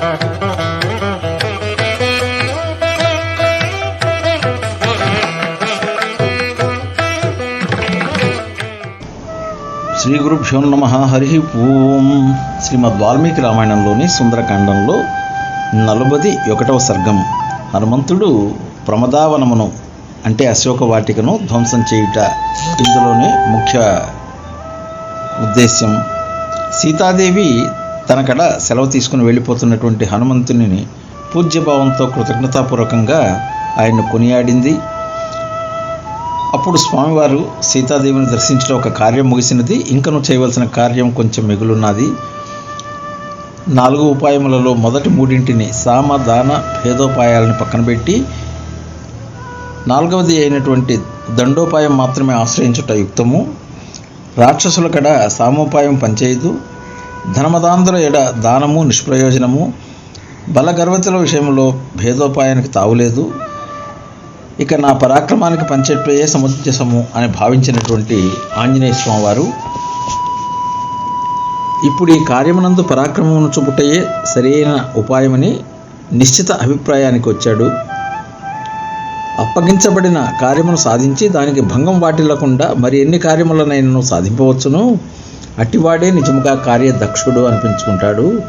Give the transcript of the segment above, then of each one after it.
శ్రీ గురుభ్యో నమ. హరి ఓం. శ్రీమద్ వాల్మీకి రామాయణంలోని సుందరకాండంలో నలభది ఒకటవ సర్గం. హనుమంతుడు ప్రమదావనమును అంటే అశోక వాటికను ధ్వంసం చేయుట ఇందులోనే ముఖ్య ఉద్దేశ్యం. సీతాదేవి తన కడ సెలవు తీసుకుని వెళ్ళిపోతున్నటువంటి హనుమంతుని పూజ్యభావంతో కృతజ్ఞతాపూర్వకంగా ఆయన్ను కొనియాడింది. అప్పుడు స్వామివారు సీతాదేవిని దర్శించడం ఒక కార్యం ముగిసినది. ఇంకను చేయవలసిన కార్యం కొంచెం మిగులున్నది. నాలుగు ఉపాయములలో మొదటి మూడింటిని సామ దాన భేదోపాయాలను పక్కన పెట్టి నాలుగవది అయినటువంటి దండోపాయం మాత్రమే ఆశ్రయించుట యుక్తము. రాక్షసుల కడ సామోపాయం పనిచేయదు. ధనమదాంధుల ఎడ దానము నిష్ప్రయోజనము? బలగర్వతుల విషయంలో భేదోపాయానికి తావులేదు ఇక నా పరాక్రమానికి పంచెట్లయే సముద్రసము అని భావించినటువంటి ఆంజనేయ స్వామి వారు ఇప్పుడు ఈ కార్యమునందు పరాక్రమమును చూపుటయే సరైన ఉపాయమని నిశ్చిత అభిప్రాయానికి వచ్చాడు. అప్పగించబడిన కార్యమును సాధించి దానికి భంగం వాటిల్లకుండా మరి ఎన్ని కార్యములనైనా సాధింపవచ్చును? అట్టివాడే నిజముగా కార్యదక్షుడు అనిపించుకుంటాడు.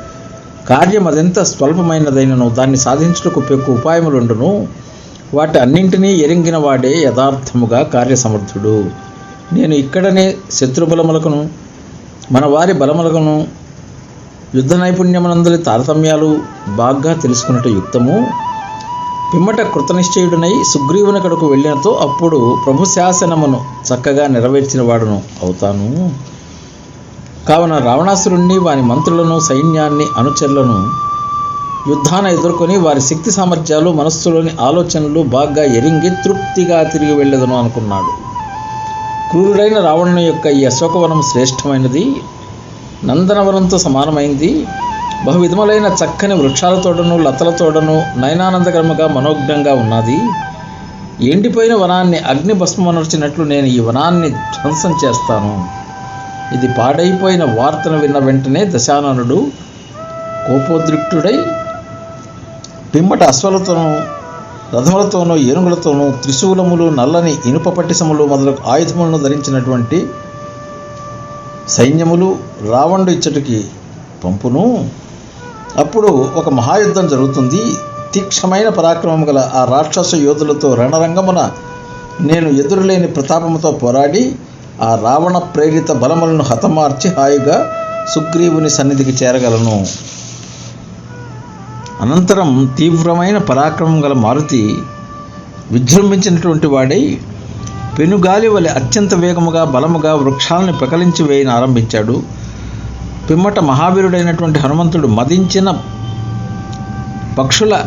కార్యం అదెంత స్వల్పమైనదైనను దాన్ని సాధించుటకు పెక్కు ఉపాయములుండును. వాటి అన్నింటినీ ఎరింగిన వాడే యథార్థముగా కార్యసమర్థుడు. నేను ఇక్కడనే శత్రుబలములకును మన వారి బలములకును యుద్ధ నైపుణ్యమునందరి తారతమ్యాలు బాగా తెలుసుకున్నట్టు యుక్తము. పిమ్మట కృతనిశ్చయుడునై సుగ్రీవుని కడకు వెళ్ళినతో అప్పుడు ప్రభు శాసనమును చక్కగా నెరవేర్చిన వాడును అవుతాను. కావున రావణాసురుణ్ణి వారి మంత్రులను సైన్యాన్ని అనుచరులను యుద్ధాన ఎదుర్కొని వారి శక్తి సామర్థ్యాలు మనస్సులోని ఆలోచనలు బాగా ఎరింగి తృప్తిగా తిరిగి వెళ్ళదను అనుకున్నాడు. క్రూరుడైన రావణుని యొక్క ఈ అశోకవనం శ్రేష్టమైనది. నందనవనంతో సమానమైంది. బహువిధములైన చక్కని వృక్షాలతోడను లతలతోడను నయనానందకరముగా మనోజ్ఞంగా ఉన్నది. ఎండిపోయిన వనాన్ని అగ్ని భస్మనర్చినట్లు నేను ఈ వనాన్ని ధ్వంసం చేస్తాను. ఇది పాడైపోయిన వార్తను విన్న వెంటనే దశాననుడు కోపోద్రిక్తుడై పిమ్మట అశ్వలతోనూ రథములతోనూ ఏనుగులతోనూ త్రిశూలములు నల్లని ఇనుప పట్టిసములు మొదలగు ఆయుధములను ధరించినటువంటి సైన్యములు రావణుడు ఇచ్చటికి పంపును. అప్పుడు ఒక మహాయుద్ధం జరుగుతుంది. తీక్షమైన పరాక్రమం గల ఆ రాక్షస యోధులతో రణరంగమున నేను ఎదురులేని ప్రతాపముతో పోరాడి ఆ రావణ ప్రేరిత బలములను హతమార్చి హాయిగా సుగ్రీవుని సన్నిధికి చేరగలను. అనంతరం తీవ్రమైన పరాక్రమం గల మారుతి విజృంభించినటువంటి వాడై పెనుగాలి వలె అత్యంత వేగముగా బలముగా వృక్షాలను పెకలించి వేయన ఆరంభించాడు. పిమ్మట మహావీరుడైనటువంటి హనుమంతుడు మదించిన పక్షుల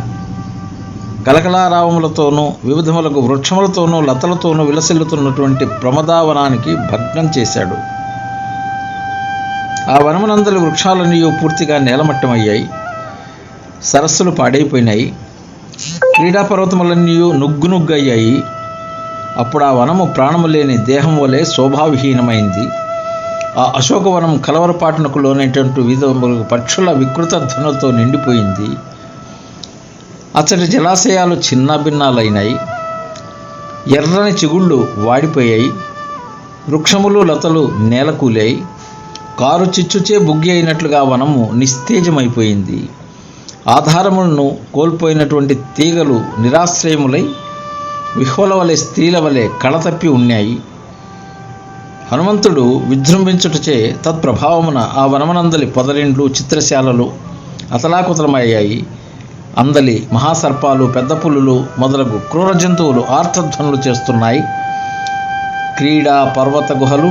గలగలారావములతోనూ వివిధములకు వృక్షములతోనూ లతలతోనూ విలసిల్లుతున్నటువంటి ప్రమదావనానికి భగ్నం చేశాడు. ఆ వనమునందలి వృక్షాలన్నీ పూర్తిగా నేలమట్టమయ్యాయి. సరస్సులు పాడైపోయినాయి. క్రీడాపర్వతములన్నీ నుగ్గు నుగ్గయ్యాయి. అప్పుడు ఆ వనము ప్రాణము లేని దేహం వలె శోభావిహీనమైంది. ఆ అశోకవనం కలవరపాటునకు లోనేటువంటి వివిధ పక్షుల వికృత ధ్వనులతో నిండిపోయింది. అచ్చటి జలాశయాలు చిన్నాభిన్నాలైనాయి ఎర్రని చిగుళ్ళు వాడిపోయాయి వృక్షములు లతలు నేలకూలాయి కారు చిచ్చుచే బుగ్గి అయినట్లుగా వనము నిస్తేజమైపోయింది. ఆధారములను కోల్పోయినటువంటి తీగలు నిరాశ్రయములై విహ్వల వలె స్త్రీల వలె కళతప్పి ఉన్నాయి. హనుమంతుడు విజృంభించుటచే తత్ప్రభావమున ఆ వనమనందలి పొదరిండ్లు చిత్రశాలలు అతలాకుతలమయ్యాయి. అందలి మహాసర్పాలు పెద్ద పులులు మొదలగు క్రూర జంతువులు ఆర్తధ్వనులు చేస్తున్నాయి. క్రీడా పర్వత గుహలు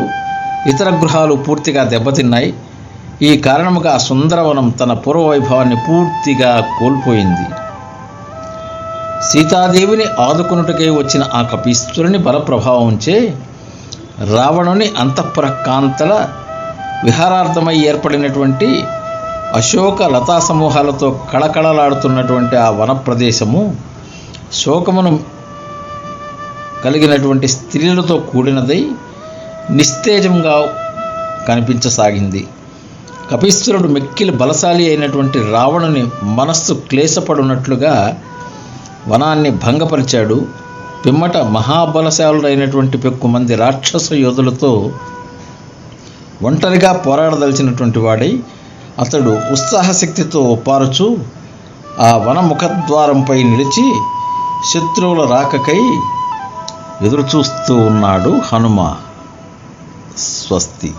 ఇతర గృహాలు పూర్తిగా దెబ్బతిన్నాయి. ఈ కారణముగా సుందరవనం తన పూర్వ వైభవాన్ని పూర్తిగా కోల్పోయింది. సీతాదేవిని ఆదుకున్నట్టుకై వచ్చిన ఆ కపీశ్వరుని బలప్రభావంచే రావణుని అంతఃపుర కాంతల విహారార్థమై ఏర్పడినటువంటి అశోక లతా సమూహాలతో కళకళలాడుతున్నటువంటి ఆ వన ప్రదేశము శోకమును కలిగినటువంటి స్త్రీలతో కూడినదై నిస్తేజంగా కనిపించసాగింది. కపీశ్వరుడు మిక్కిలి బలశాలి అయినటువంటి రావణుని మనస్సు క్లేశపడున్నట్లుగా వనాన్ని భంగపరిచాడు. పిమ్మట మహాబలశాలుడైనటువంటి పెక్కు మంది రాక్షస యోధులతో ఒంటరిగా పోరాడదలిచినటువంటి వాడై అతడు ఉత్సాహశక్తితో ఒప్పారుచు ఆ వన ముఖద్వారంపై నిలిచి శత్రువుల రాకకై ఎదురుచూస్తూ ఉన్నాడు హనుమ స్వస్తి.